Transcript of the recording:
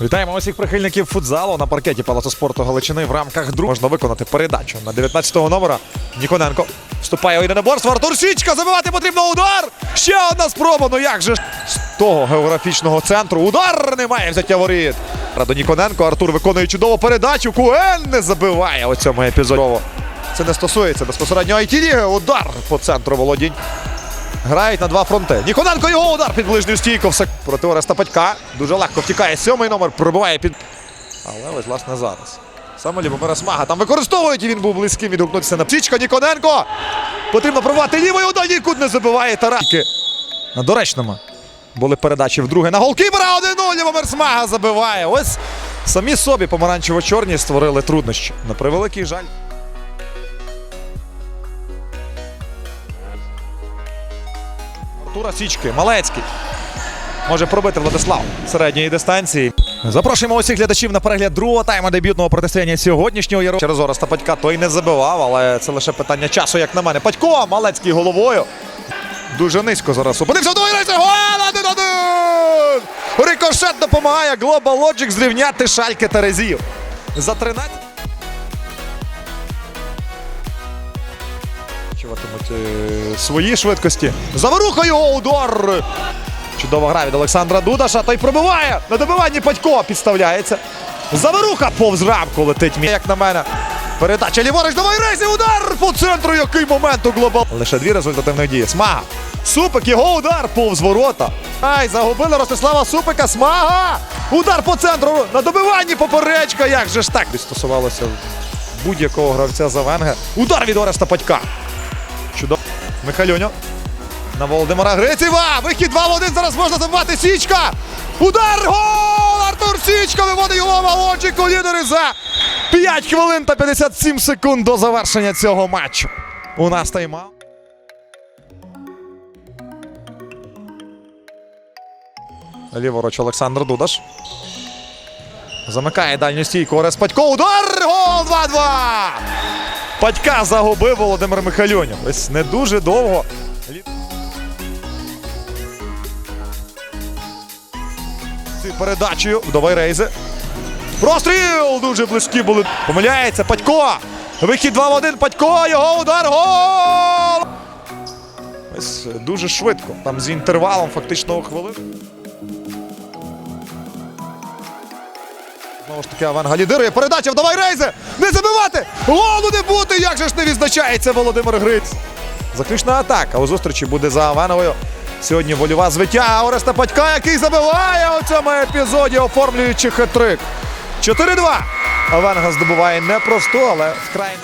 Вітаємо усіх прихильників футзалу на паркеті Палацу спорту Галичини. В рамках друг можна виконати передачу на 19-го номера. Ніконенко вступає у єдиноборство. Артур Січка забивати потрібно удар. Ще одна спроба. Ну як же ж з того географічного центру удар немає взяття воріт. Радо Ніконенко. Артур виконує чудову передачу. Куен не забиває у цьому епізоді. Це не стосується безпосередньо IT-ліги. Удар по центру володінь. Грають на два фронти. Ніконенко його удар під ближню стійку. Все проти Ореста Патька. Дуже легко втікає сьомий номер, пробиває під. Але ось власне зараз. Саме Лібомира Смага там використовують і він був близьким відгукнутися на Псічка Ніконенко. Потрібно пробувати лівою удар, кут не забиває Тараки. На доречному були передачі вдруге на голкіпера 1-0. Лібомир Смага забиває. Ось самі собі помаранчево-чорні створили труднощі. На превеликий жаль. Артура Січки, Малецький. Може пробити Владислав середньої дистанції. Запрошуємо усіх глядачів на перегляд другого тайму дебютного протистояння сьогоднішнього Яро. Через Ореста Патька той не забивав, але це лише питання часу, як на мене. Патько, Малецький головою. Дуже низько зараз. Опинився! Рикошет допомагає Global Logic зрівняти шальки Терезів. За 13. Чуватимуть е, свої швидкості. Заворухою удар. Чудова гра від Олександра Дудаша. Той пробиває. На добиванні Патько підставляється. Заворуха повз рамку летить. Як на мене. Передача ліворуч до Майрезі. Удар по центру. Який момент у глобал. Лише дві результативних дії. Смага. Супик, його удар повз ворота. Ай, загубили Ростислава Супика. Смага. Удар по центру. На добиванні поперечка. Як же ж так? Стосувалося будь-якого гравця за Венге. Удар від Ореста Патька. Чудово. Михайлюньо. На Володимира Грицєва. Вихід 2 в 1. Зараз можна забивати Січка. Удар! Гол! Артур Січка виводить його молодчику лідери за 5 хвилин та 57 секунд до завершення цього матчу. У нас тайм-аут. Ліворуч Олександр Дудаш. Замикає дальню стійку Орес Патько. Удар! Гол 2-2! Патька загубив Володимир Михайлюнів. Ось не дуже довго. Передачею вдовий рейзи. Простріл! Дуже близькі були. Помиляється Патько. Вихід 2 в 1. Патько. Його удар. Гол! Ось дуже швидко. Там з інтервалом фактично у Знову ж таки, Аванга лідирує. Передача вдавай рейзи! Не забивати! Голу не бути! Як же ж не відзначається Володимир Гриць? Заключна атака у зустрічі буде за Авановою. Сьогодні вольова звиття Ореста Патька, який забиває у цьому епізоді, оформлюючи хет-трик. 4-2. Аванга здобуває непросту, але вкрай.